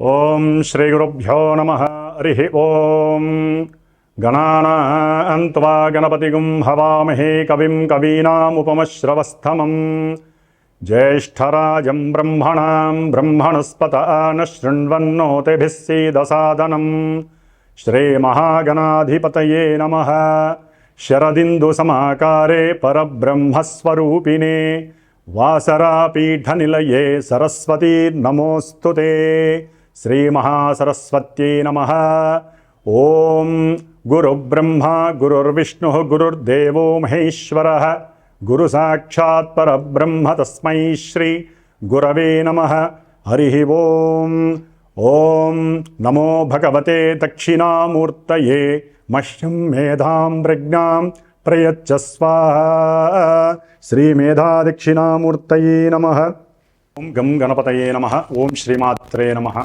ఓం శ్రీ గురుభ్యో నమ. హరి ఓం. గణానాన్వా గణపతిగుం హవామహే కవిం కవీనాముపమశ్రవస్తమం జ్యేష్ఠరాజం బ్రహ్మణాం బ్రహ్మణస్పత న శృణ్వన్నోతిభిస్సీదసాదనం శ్రీమహాగణాధిపతయే నమ. శరదిందుసమాకారే పరబ్రహ్మస్వరూపిణే. వాసరాపీఠనిలయే సరస్వతీ నమోऽस्तु ते శ్రీమహాసరస్వత్యై నమ. ఓం గురుబ్రహ్మ గురుర్విష్ణు గురుర్దేవో మహేశ్వర. గురు సాక్షాత్ పరబ్రహ్మ తస్మై శ్రీ గురవే నమ. హరి ఓం. ఓం నమో భగవతే దక్షిణామూర్తయే మహ్యం మేధాం ప్రజ్ఞాం ప్రయచ్చస్వాహ శ్రీమేధాదక్షిణామూర్తయే నమ. ఓం గం గణపతయే నమ. ఓం శ్రీమాత్రే నమ.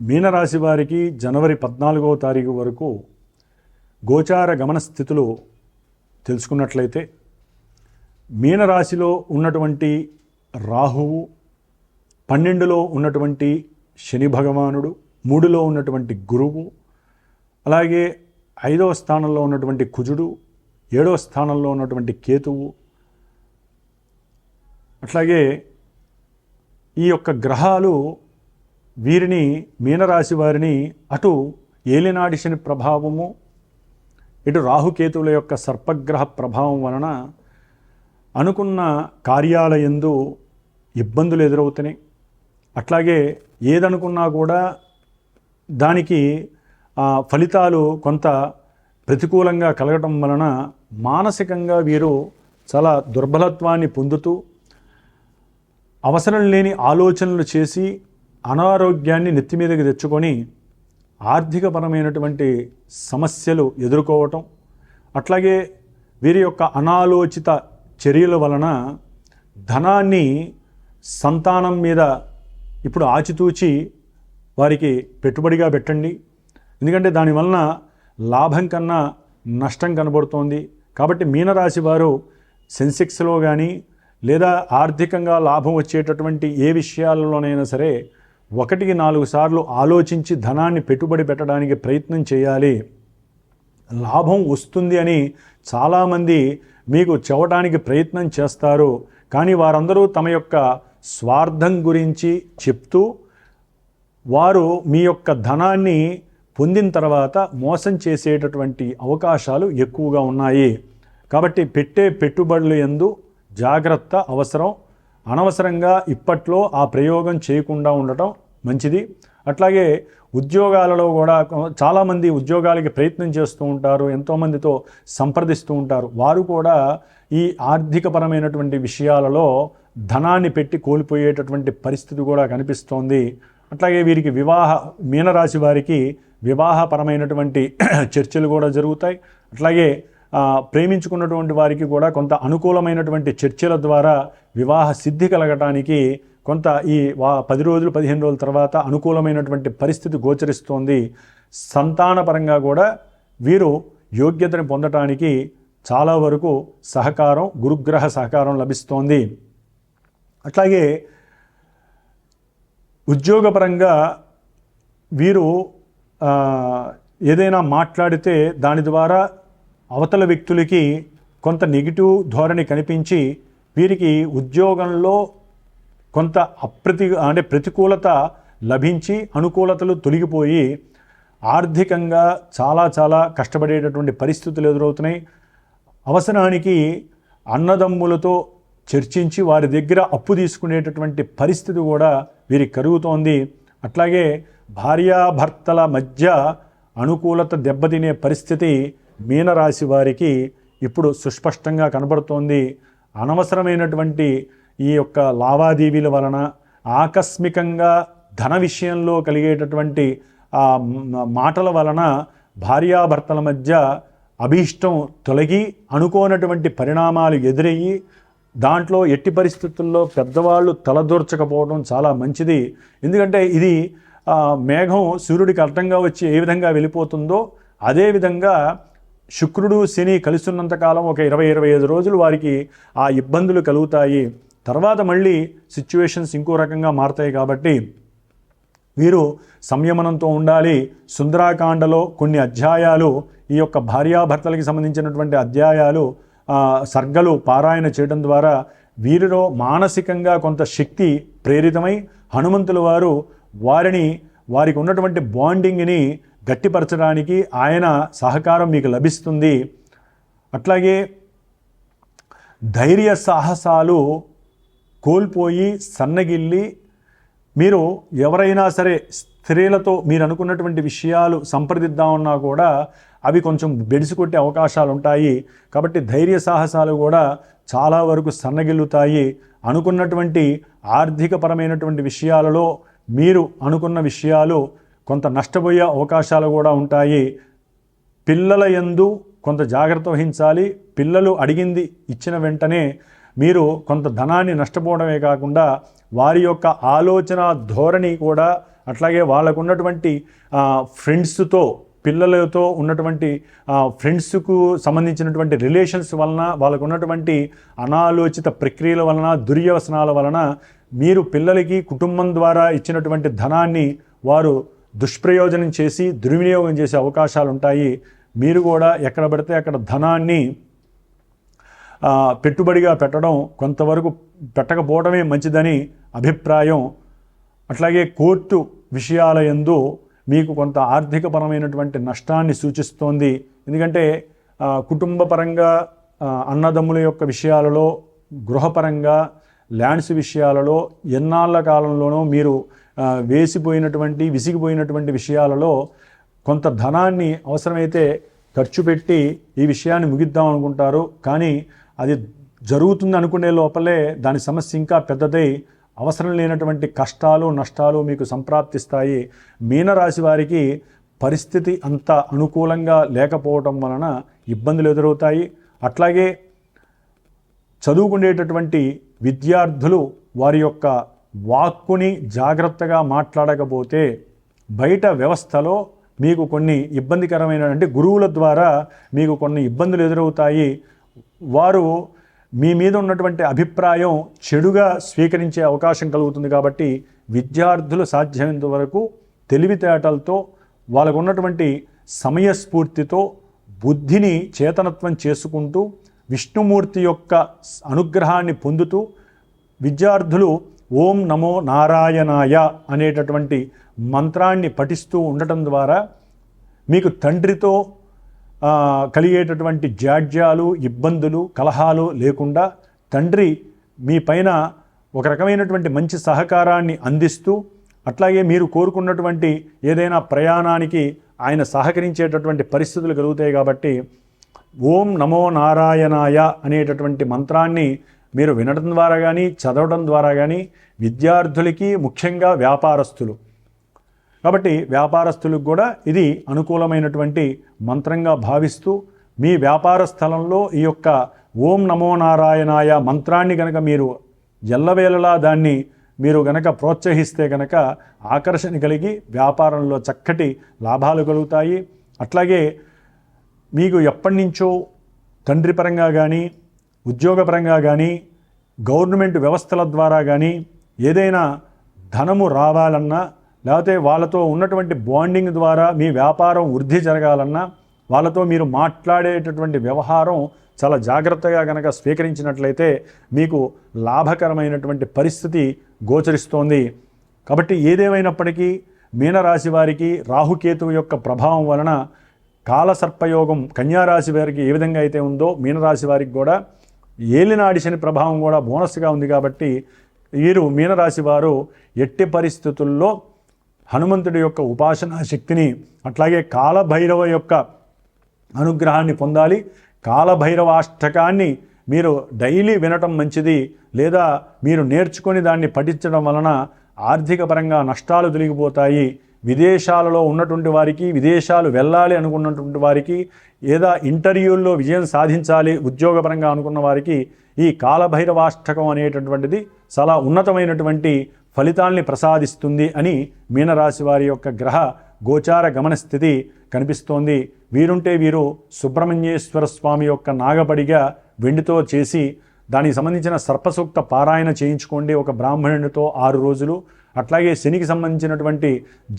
మీనరాశి వారికి జనవరి పద్నాలుగవ తారీఖు వరకు గోచార గమన స్థితులు తెలుసుకున్నట్లయితే మీనరాశిలో ఉన్నటువంటి రాహువు పన్నెండులో ఉన్నటువంటి శని భగవానుడు మూడులో ఉన్నటువంటి గురువు అలాగే ఐదవ స్థానంలో ఉన్నటువంటి కుజుడు ఏడవ స్థానంలో ఉన్నటువంటి కేతువు అట్లాగే ఈ యొక్క గ్రహాలు వీరిని మీనరాశి వారిని అటు ఏలినాడి శని ప్రభావము ఇటు రాహుకేతువుల యొక్క సర్పగ్రహ ప్రభావం వలన అనుకున్న కార్యాలయందు ఇబ్బందులు ఎదురవుతున్నాయి. అట్లాగే ఏదనుకున్నా కూడా దానికి ఫలితాలు కొంత ప్రతికూలంగా కలగటం వలన మానసికంగా వీరు చాలా దుర్బలత్వాన్ని పొందుతూ అవసరం లేని ఆలోచనలు చేసి అనారోగ్యాన్ని నెత్తి మీదకి తెచ్చుకొని ఆర్థికపరమైనటువంటి సమస్యలు ఎదుర్కోవటం అట్లాగే వీరి యొక్క అనాలోచిత చర్యల వలన ధనాన్ని సంతానం మీద ఇప్పుడు ఆచితూచి వారికి పెట్టుబడిగా పెట్టండి. ఎందుకంటే దానివలన లాభం కన్నా నష్టం కనబడుతోంది. కాబట్టి మీనరాశి వారు సెన్సెక్స్లో కానీ లేదా ఆర్థికంగా లాభం వచ్చేటటువంటి ఏ విషయాలలోనైనా సరే ఒకటికి నాలుగు సార్లు ఆలోచించి ధనాన్ని పెట్టుబడి పెట్టడానికి ప్రయత్నం చేయాలి. లాభం వస్తుంది అని చాలామంది మీకు చెవటానికి ప్రయత్నం చేస్తారు. కానీ వారందరూ తమ యొక్క స్వార్థం గురించి చెప్తూ వారు మీ యొక్క ధనాన్ని పొందిన తర్వాత మోసం చేసేటటువంటి అవకాశాలు ఎక్కువగా ఉన్నాయి. కాబట్టి పెట్టే పెట్టుబడులు ఎందు జాగ్రత్త అవసరం. అనవసరంగా ఇప్పట్లో ఆ ప్రయోగం చేయకుండా ఉండటం మంచిది. అట్లాగే ఉద్యోగాలలో కూడా చాలామంది ఉద్యోగాలకి ప్రయత్నం చేస్తూ ఉంటారు ఎంతోమందితో సంప్రదిస్తూ ఉంటారు. వారు కూడా ఈ ఆర్థికపరమైనటువంటి విషయాలలో ధనాన్ని పెట్టి కోల్పోయేటటువంటి పరిస్థితి కూడా కనిపిస్తోంది. అట్లాగే వీరికి వివాహ మీనరాశి వారికి వివాహపరమైనటువంటి చర్చలు కూడా జరుగుతాయి. అట్లాగే ప్రేమించుకున్నటువంటి వారికి కూడా కొంత అనుకూలమైనటువంటి చర్చల ద్వారా వివాహ సిద్ధి కలగటానికి కొంత ఈ వా పది రోజులు పదిహేను రోజుల తర్వాత అనుకూలమైనటువంటి పరిస్థితి గోచరిస్తోంది. సంతానపరంగా కూడా వీరు యోగ్యతను పొందటానికి చాలా వరకు సహకారం గురుగ్రహ సహకారం లభిస్తోంది. అట్లాగే ఉద్యోగపరంగా వీరు ఏదైనా మాట్లాడితే దాని ద్వారా అవతల వ్యక్తులకి కొంత నెగిటివ్ ధోరణి కనిపించి వీరికి ఉద్యోగంలో కొంత అప్రతి అంటే ప్రతికూలత లభించి అనుకూలతలు తొలగిపోయి ఆర్థికంగా చాలా చాలా కష్టపడేటటువంటి పరిస్థితులు ఎదురవుతున్నాయి. అవసరానికి అన్నదమ్ములతో చర్చించి వారి దగ్గర అప్పు తీసుకునేటటువంటి పరిస్థితి కూడా వీరికి కలుగుతోంది అట్లాగే భార్యాభర్తల మధ్య అనుకూలత దెబ్బతినే పరిస్థితి మీనరాశి వారికి ఇప్పుడు సుస్పష్టంగా కనబడుతోంది. అనవసరమైనటువంటి ఈ యొక్క లావాదేవీల వలన ఆకస్మికంగా ధన విషయంలో కలిగేటటువంటి ఆ మాటల వలన భార్యాభర్తల మధ్య అభీష్టం తొలగి అనుకోనటువంటి పరిణామాలు ఎదురయ్యి దాంట్లో ఎట్టి పరిస్థితుల్లో పెద్దవాళ్ళు తలదూర్చకపోవడం చాలా మంచిది. ఎందుకంటే ఇది మేఘం సూర్యుడికి అర్థంగా వచ్చి ఏ విధంగా వెళ్ళిపోతుందో అదేవిధంగా శుక్రుడు శని కలిసిన్నంతకాలం ఒక ఇరవై ఇరవై ఐదు రోజులు వారికి ఆ ఇబ్బందులు కలుగుతాయి. తర్వాత మళ్ళీ సిచ్యువేషన్స్ ఇంకో రకంగా మారతాయి కాబట్టి వీరు సంయమనంతో ఉండాలి. సుందరాకాండలో కొన్ని అధ్యాయాలు ఈ యొక్క భార్యాభర్తలకి సంబంధించినటువంటి అధ్యాయాలు సర్గలు పారాయణ చేయడం ద్వారా వీరిలో మానసికంగా కొంత శక్తి ప్రేరితమై హనుమంతుల వారు వారిని వారికి ఉన్నటువంటి బాండింగ్ని గట్టిపరచడానికి ఆయన సహకారం మీకు లభిస్తుంది. అట్లాగే ధైర్య సాహసాలు కోల్పోయి సన్నగిల్లి మీరు ఎవరైనా సరే స్త్రీలతో మీరు అనుకున్నటువంటి విషయాలు సంప్రదిద్దామన్నా కూడా అవి కొంచెం బెడిసికొట్టే అవకాశాలు ఉంటాయి. కాబట్టి ధైర్య సాహసాలు కూడా చాలా వరకు సన్నగిల్లుతాయి. అనుకున్నటువంటి ఆర్థికపరమైనటువంటి విషయాలలో మీరు అనుకున్న విషయాలు కొంత నష్టపోయే అవకాశాలు కూడా ఉంటాయి. పిల్లల యందు కొంత జాగ్రత్త వహించాలి. పిల్లలు అడిగింది ఇచ్చిన వెంటనే మీరు కొంత ధనాన్ని నష్టపోవడమే కాకుండా వారి యొక్క ఆలోచన ధోరణి కూడా అట్లాగే వాళ్ళకు ఉన్నటువంటి ఫ్రెండ్స్తో పిల్లలతో ఉన్నటువంటి ఫ్రెండ్స్కు సంబంధించినటువంటి రిలేషన్స్ వలన వాళ్ళకు ఉన్నటువంటి అనాలోచిత ప్రక్రియల వలన దుర్యవసనాల వలన మీరు పిల్లలకి కుటుంబం ద్వారా ఇచ్చినటువంటి ధనాన్ని వారు దుష్ప్రయోజనం చేసి దుర్వినియోగం చేసే అవకాశాలు ఉంటాయి మీరు కూడా ఎక్కడ పడితే అక్కడ ధనాన్ని పెట్టుబడిగా పెట్టడం కొంతవరకు పెట్టకపోవడమే మంచిదని అభిప్రాయం. అట్లాగే కోర్టు విషయాల యందు మీకు కొంత ఆర్థికపరమైనటువంటి నష్టాన్ని సూచిస్తోంది. ఎందుకంటే కుటుంబపరంగా అన్నదమ్ముల యొక్క విషయాలలో గృహపరంగా ల్యాండ్స్ విషయాలలో ఎన్నాళ్ళ కాలంలోనో మీరు వేసిపోయినటువంటి విసిగిపోయినటువంటి విషయాలలో కొంత ధనాన్ని అవసరమైతే ఖర్చు పెట్టి ఈ విషయాన్ని ముగిద్దాం అనుకుంటారు. కానీ అది జరుగుతుంది అనుకునే లోపలే దాని సమస్య ఇంకా పెద్దదై అవసరం లేనటువంటి కష్టాలు నష్టాలు మీకు సంప్రాప్తిస్తాయి. మీనరాశి వారికి పరిస్థితి అంత అనుకూలంగా లేకపోవటం వలన ఇబ్బందులు ఎదురవుతాయి. అట్లాగే చదువుకునేటటువంటి విద్యార్థులు వారి యొక్క వాక్కుని జాగ్రత్తగా మాట్లాడకపోతే బయట వ్యవస్థలో మీకు కొన్ని ఇబ్బందికరమైన అంటే గురువుల ద్వారా మీకు కొన్ని ఇబ్బందులు ఎదురవుతాయి. వారు మీ మీద ఉన్నటువంటి అభిప్రాయం చెడుగా స్వీకరించే అవకాశం కలుగుతుంది కాబట్టి విద్యార్థులు సాధ్యమైనంత వరకు తెలివితేటలతో వాళ్ళకు ఉన్నటువంటి సమయస్ఫూర్తితో బుద్ధిని చేతనత్వం చేసుకుంటూ విష్ణుమూర్తి యొక్క అనుగ్రహాన్ని పొందుతూ విద్యార్థులు ఓం నమో నారాయణాయ అనేటటువంటి మంత్రాన్ని పఠిస్తూ ఉండటం ద్వారా మీకు తండ్రితో కలిగేటటువంటి జాడ్యాలు ఇబ్బందులు కలహాలు లేకుండా తండ్రి మీ పైన ఒక రకమైనటువంటి మంచి సహకారాన్ని అందిస్తూ అట్లాగే మీరు కోరుకున్నటువంటి ఏదైనా ప్రయాణానికి ఆయన సహకరించేటటువంటి పరిస్థితులు కలుగుతాయి కాబట్టి ఓం నమో నారాయణాయ అనేటటువంటి మంత్రాన్ని మీరు వినడం ద్వారా కానీ చదవడం ద్వారా కానీ విద్యార్థులకి ముఖ్యంగా వ్యాపారస్తులు. కాబట్టి వ్యాపారస్తులకు కూడా ఇది అనుకూలమైనటువంటి మంత్రంగా భావిస్తూ మీ వ్యాపార స్థలంలో ఈ యొక్క ఓం నమో నారాయణాయ మంత్రాన్ని గనక మీరు ఎల్లవేళలా దాన్ని మీరు గనక ప్రోత్సహిస్తే గనక ఆకర్షణ కలిగి వ్యాపారంలో చక్కటి లాభాలు కలుగుతాయి. అట్లాగే మీకు ఎప్పటి నుంచో తండ్రి పరంగా కానీ ఉద్యోగపరంగా కానీ గవర్నమెంట్ వ్యవస్థల ద్వారా కానీ ఏదైనా ధనము రావాలన్నా లేకపోతే వాళ్ళతో ఉన్నటువంటి బాండింగ్ ద్వారా మీ వ్యాపారం వృద్ధి జరగాలన్నా వాళ్ళతో మీరు మాట్లాడేటటువంటి వ్యవహారం చాలా జాగ్రత్తగా కనుక స్వీకరించినట్లయితే మీకు లాభకరమైనటువంటి పరిస్థితి గోచరిస్తోంది. కాబట్టి ఏదేమైనప్పటికీ మీనరాశి వారికి రాహుకేతువు యొక్క ప్రభావం వలన కాలసర్పయోగం కన్యారాశి వారికి ఏ విధంగా అయితే ఉందో మీనరాశి వారికి కూడా ఏలినాడి శని ప్రభావం కూడా బోనస్గా ఉంది కాబట్టి వీరు మీనరాశి వారు ఎట్టి పరిస్థితుల్లో హనుమంతుడి యొక్క ఉపాసనా శక్తిని అట్లాగే కాలభైరవ యొక్క అనుగ్రహాన్ని పొందాలి. కాలభైరవాష్టకాన్ని మీరు డైలీ వినటం మంచిది లేదా మీరు నేర్చుకొని దాన్ని పఠించడం వలన ఆర్థిక పరంగా నష్టాలు తొలగిపోతాయి. విదేశాలలో ఉన్నటువంటి వారికి విదేశాలు వెళ్ళాలి అనుకున్నటువంటి వారికి లేదా ఇంటర్వ్యూల్లో విజయం సాధించాలి ఉద్యోగపరంగా అనుకున్న వారికి ఈ కాలభైరవాష్టకం అనేటటువంటిది చాలా ఉన్నతమైనటువంటి ఫలితాల్ని ప్రసాదిస్తుంది అని మీనరాశి వారి యొక్క గ్రహ గోచార గమన స్థితి కనిపిస్తోంది. వీరుంటే వీరు సుబ్రహ్మణ్యేశ్వర స్వామి యొక్క నాగపడిగా వెండితో చేసి దానికి సంబంధించిన సర్పసూక్త పారాయణ చేయించుకోండి ఒక బ్రాహ్మణునితో ఆరు రోజులు. అట్లాగే శనికి సంబంధించినటువంటి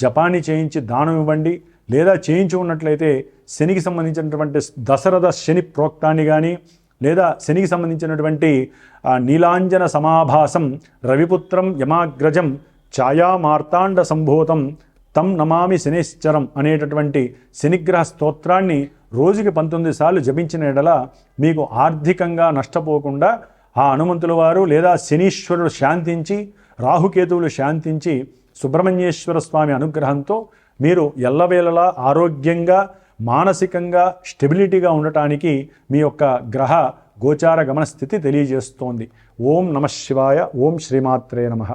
జపాన్ని చేయించి దానం ఇవ్వండి. లేదా చేయించి ఉన్నట్లయితే శనికి సంబంధించినటువంటి దశరథ శని ప్రోక్తాన్ని కానీ లేదా శనికి సంబంధించినటువంటి నీలాంజన సమాభాసం రవిపుత్రం యమాగ్రజం ఛాయామార్తాండ సంభూతం తం నమామి శనిశ్చరం అనేటటువంటి శనిగ్రహ స్తోత్రాన్ని రోజుకి పంతొమ్మిది సార్లు జపించిన ఎడల మీకు ఆర్థికంగా నష్టపోకుండా ఆ హనుమంతుల వారు లేదా శనీశ్వరుడు శాంతించి రాహుకేతువులు శాంతించి సుబ్రహ్మణ్యేశ్వర స్వామి అనుగ్రహంతో మీరు ఎల్లవేళలా ఆరోగ్యంగా మానసికంగా స్టెబిలిటీగా ఉండటానికి మీ యొక్క గ్రహ గోచార గమన స్థితి తెలియజేస్తోంది. ఓం నమ శివాయ ఓం శ్రీమాత్రే నమః.